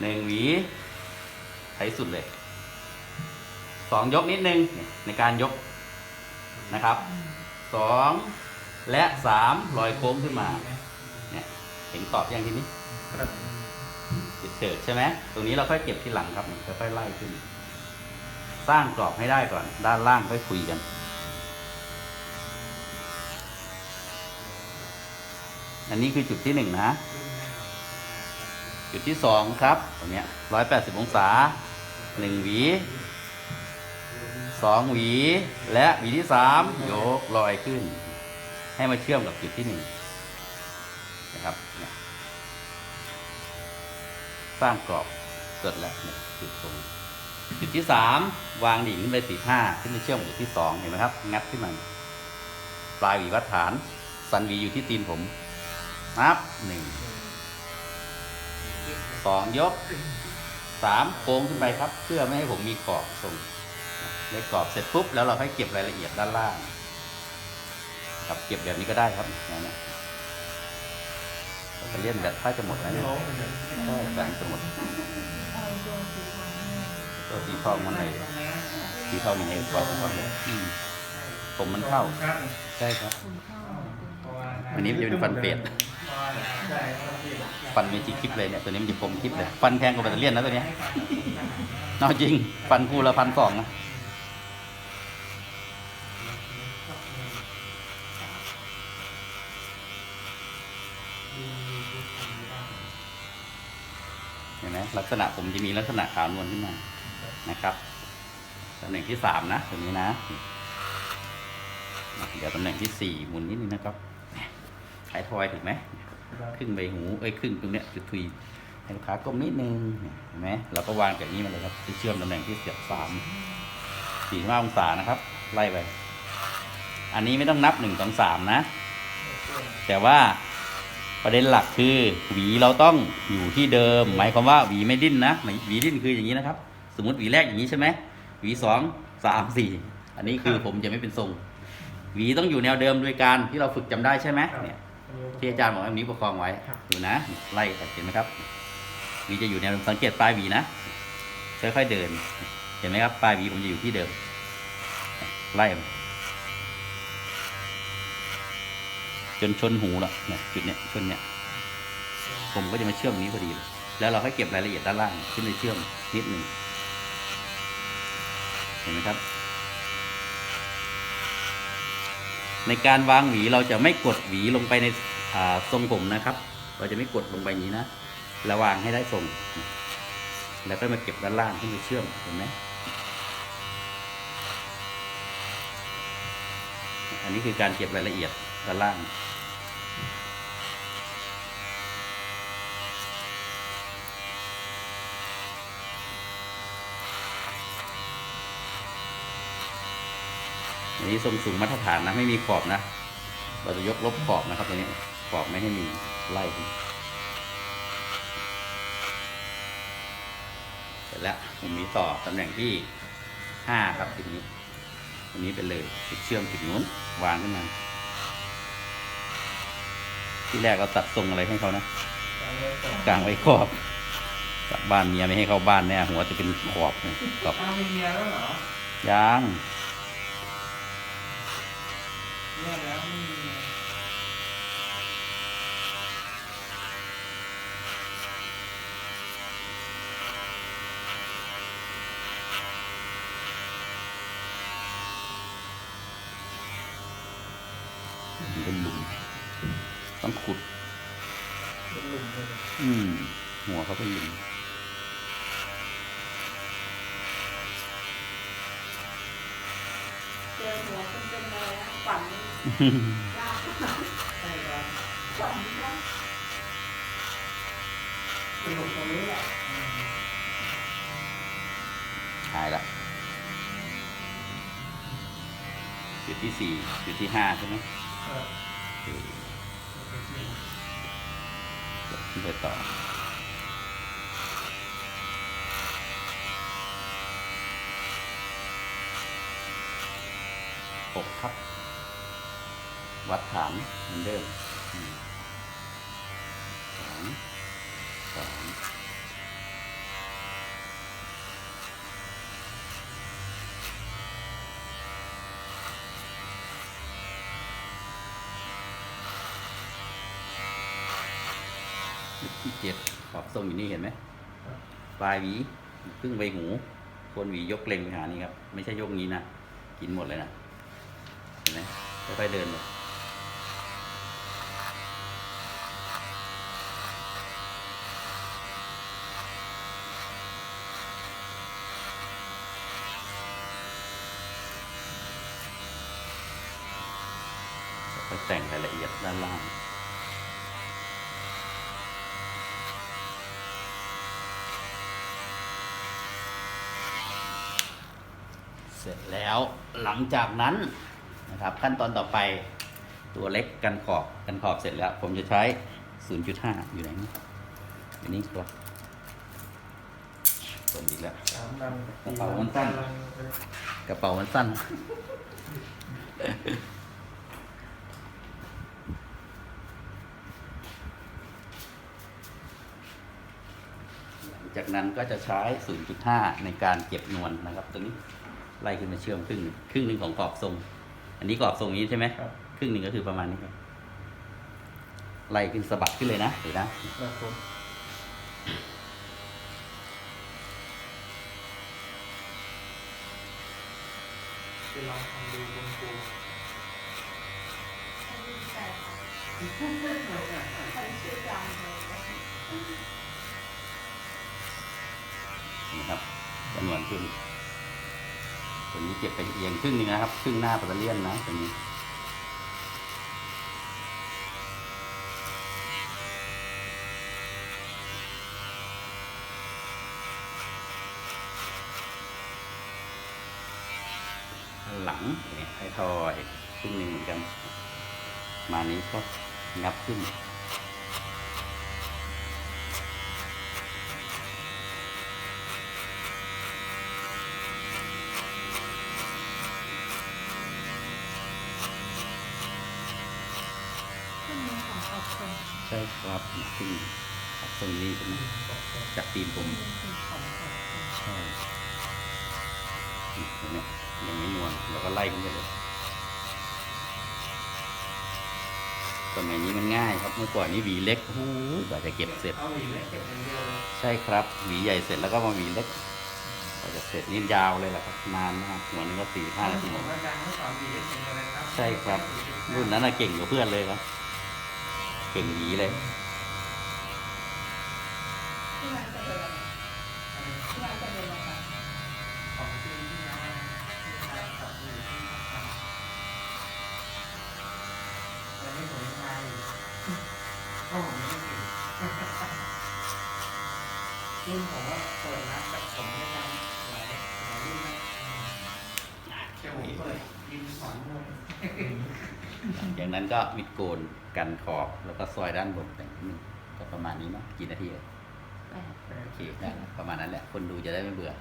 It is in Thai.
หนึ่งหวีไถสุดเลยสองยกนิดนึงในการยกนะครับสองและสามลอยโค้งขึ้นมาเนี่ยเห็นกรอบยังทีนี้ครับติดเฉิดใช่ไหมตรงนี้เราค่อยเก็บที่หลังครับค่อยไล่ขึ้น สร้างกรอบให้ได้ก่อน ด้านล่างค่อยคุยกันอันนี้คือจุดที่หนึ่งนะ จุดที่สองครับตรงเนี้ยร้อยแปดสิบองศาหนึ่งหวีสองหวี และหวีที่สามยกลอยขึ้น ให้มาเชื่อมกับจุดที่หนึ่งนะครับสร้างกรอบเสร็จแล้วจุดตรงจุดที่สามวางดิ่งขึ้นไปสี่ห้าขึ้นไปเชื่อมกับจุดที่สองเห็นไหมครับ งัดขึ้นมาปลายหวีวัดฐาน สันหวีอยู่ที่ตีนผมนับหนึ่ง สองยกสามโค้งขึ้นไปครับ เพื่อไม่ให้ผมมีขอบตรงได้กรอบเสร็จปุ๊บแล้วเราค่อยเก็บรายละเอียดด้านล่างครับเก็บแบบนี้ก็ได้ครับเนี่ยเนี่ยจะเลี่ยนแบตถ้าจะหมดแล้วเนี่ยใช่แบตจะหมดตัวสีทองมันไหนสีทองมีในกรอบก่อนเลยอืมผมมันเข้าครับใช่ครับคุณเข้าอันนี้มันจะเป็นฟันเป็ดใช่ครับ ฟันเมจิกคลิปเลยเนี่ยตัวนี้มันจะคมคลิปเลย ฟันแพงกว่าแบตเตอรี่ยนะตัวเนี้ยเอาจริง ฟันคู่ละพันสองนะเห็นไหมลักษณะผมจะมีลักษณะขาวนวลขึ้นมานะครับตำแหน่งที่สามนะตัวนี้นะ เดี๋ยวตำแหน่งที่สี่หมุนนิดนึงนะครับถ่ายทอยถูกไหม ครึ่งใบหูเอ้ยครึ่งตรงเนี้ยจุดทุยให้ลูกค้าก้มนิดนึงเนี่ยเห็นไหมเราก็วางแบบนี้มาเลยครับที่เชื่อมตำแหน่งที่เสียบสามสี่ห้าองศานะครับ ไล่ไปอันนี้ไม่ต้องนับหนึ่งสองสามนะ แต่ว่าประเด็นหลักคือ หวีเราต้องอยู่ที่เดิม หมายความว่าหวีไม่ดิ้นนะหวีดิ้นคืออย่างนี้นะครับ สมมติหวีแรกอย่างนี้ใช่ไหมหวีสองสามสี่อันนี้คือผมจะไม่เป็นทรง หวีต้องอยู่แนวเดิมโดยการที่เราฝึกจำได้ใช่ไหมเนี่ย ที่อาจารย์บอกว่านิ้วประคองไว้ครับดูนะ ไล่เห็นไหมครับหวีจะอยู่ในวสังเกตปลายหวีนะค่อยๆเดิน เห็นไหมครับปลายหวีผมจะอยู่ที่เดิม ไล่ไปจนชนหูละเนี่ยจุดเนี้ยชนเนี้ยผมก็จะมาเชื่อมนี้พอดีเลยแล้วเราค่อยเก็บรายละเอียดด้านล่างขึ้นไปเชื่อมนิดหนึ่งเห็นไหมครับ ในการวางหวีเราจะไม่กดหวีลงไปในอ่า ทรงผมนะครับ เราจะไม่กดลงไปนี้นะระวางให้ได้ทรง แล้วก็มาเก็บด้านล่างขึ้นไปเชื่อมเห็นไหมอันนี้คือการเก็บรายละเอียดด้านล่างอันนี้ทรงสูงมาตรฐานนะไม่มีขอบนะ เราจะยกลบขอบนะครับตัวนี้ ขอบไม่ให้มีไล่ขึ้นเสร็จแล้วผมมีต่อตำแหน่งที่ห้าครับทีนี้อันนี้ไปเลยติดเชื่อมจุดนู้นวางขึ้นมาที่แรกเราตัดทรงอะไรให้เขานะกลางไว้ขอบกลับบ้านเมียไม่ให้เข้าบ้านแน่หัวจะเป็นขอบเนี่ยขอบอ้าวมีเมียแล้วเหรอยาง เลิกแล้วไม่มีเมีย มันเป็นหลุมต้องขุด เป็นหลุมเลยอืม หัวเขาเป็นหลุมเจอหัวเป็นเป็นอะไรนะฝันยากใช่ครับฝันยากเป็นหลุมตรงนี้แหละอืมหายละจุดที่สี่จุดที่ห้าใช่ไหม เออโอเคขึ้นไปต่อหกครับ วัดฐานเหมือนเดิมสอง ที่เจ็ดขอบทรงอยู่นี่เห็นไหมปลายหวีครึ่งใบหูโคนหวียกเล็งไปหานี่ครับ ไม่ใช่ยกนี้นะ กินหมดเลยนะ เห็นไหมค่อยๆเดินเลยค่อยๆแต่งรายละเอียดด้านล่าง เสร็จ แล้วหลังจากนั้นนะครับขั้นตอนต่อไปตัวเล็กกันขอบกันขอบเสร็จแล้ว ผมจะใช้ 0.5 อยู่ไหนนี่อยู่นี่ครับเปิดอีกแล้วกระเป๋ามันสั้นกระเป๋ามันสั้นหลังจากนั้นก็จะใช้ 0.5 ในการเก็บนวลนะครับตัวนี้ ไล่ขึ้นมาเชื่อมครึ่งหนึ่งครึ่งหนึ่งของกรอบทรง อันนี้กรอบทรงนี้ใช่ไหมครับครึ่งหนึ่งก็คือประมาณนี้ครับไล่ขึ้นสะบัดขึ้นเลยนะเดี๋ยวนะครับผมไปลองทำดูบนปูแต่ใครชื่อดังเลยนะนะครับจำนวนขึ้น ตัวนี้เก็บไปเอียงครึ่งหนึงนะครับครึ่งหน้าปัตเตอร์เลียนนะตัวนี้หลังเนี่ยไทยทอยครึ่งหนึ่งเหมือนกัน มานี้ก็งับขึ้นมือของขอบคน ใช่ ครับขึ้นครับตรงนี้เป็นจากตีนผมใช่ตรงเนี้ยยังไม่นวลแล้วก็ไล่ขึ้นไปเลยสมัยนี้มันง่ายครับเมื่อก่อนนี่หวีเล็กโอ้กว่าจะเก็บเสร็จเอาอีกแล้วเก็บใช่ครับหวีใหญ่เสร็จแล้วก็มาหวีเล็กกว่าจะเสร็จนี่ยาวเลยแหละครับนานมากหัวนึงก็สี่ห้านาทีผมว่าดังเมื่อสอนดีเอสเองเลยครับใช่ครับ รุ่นนั้นเก่งกว่าเพื่อนเลยครับ เก่งหวีเลย ที่ร้านจะเดินที่ร้านจะเดินอะไร ของที่ที่น้าที่น้ากับอยู่ที่น้าทำยังไม่เหมือนนายก็ผมไม่เก่งรุ่นผมว่าเปิดร้านตัดผมได้ดังหลายหลายรุ่นนะแต่ผมเปิดยิมสอน มวยจากนั้นก็มิดโกนกันขอบแล้วก็ซอยด้านบนแต่งนิดนึงก็ประมาณนี้เนาะกี่นาทีเอ่ยแปดโอเคได้แล้วประมาณนั้นแหละ คนดูจะได้ไม่เบื่อ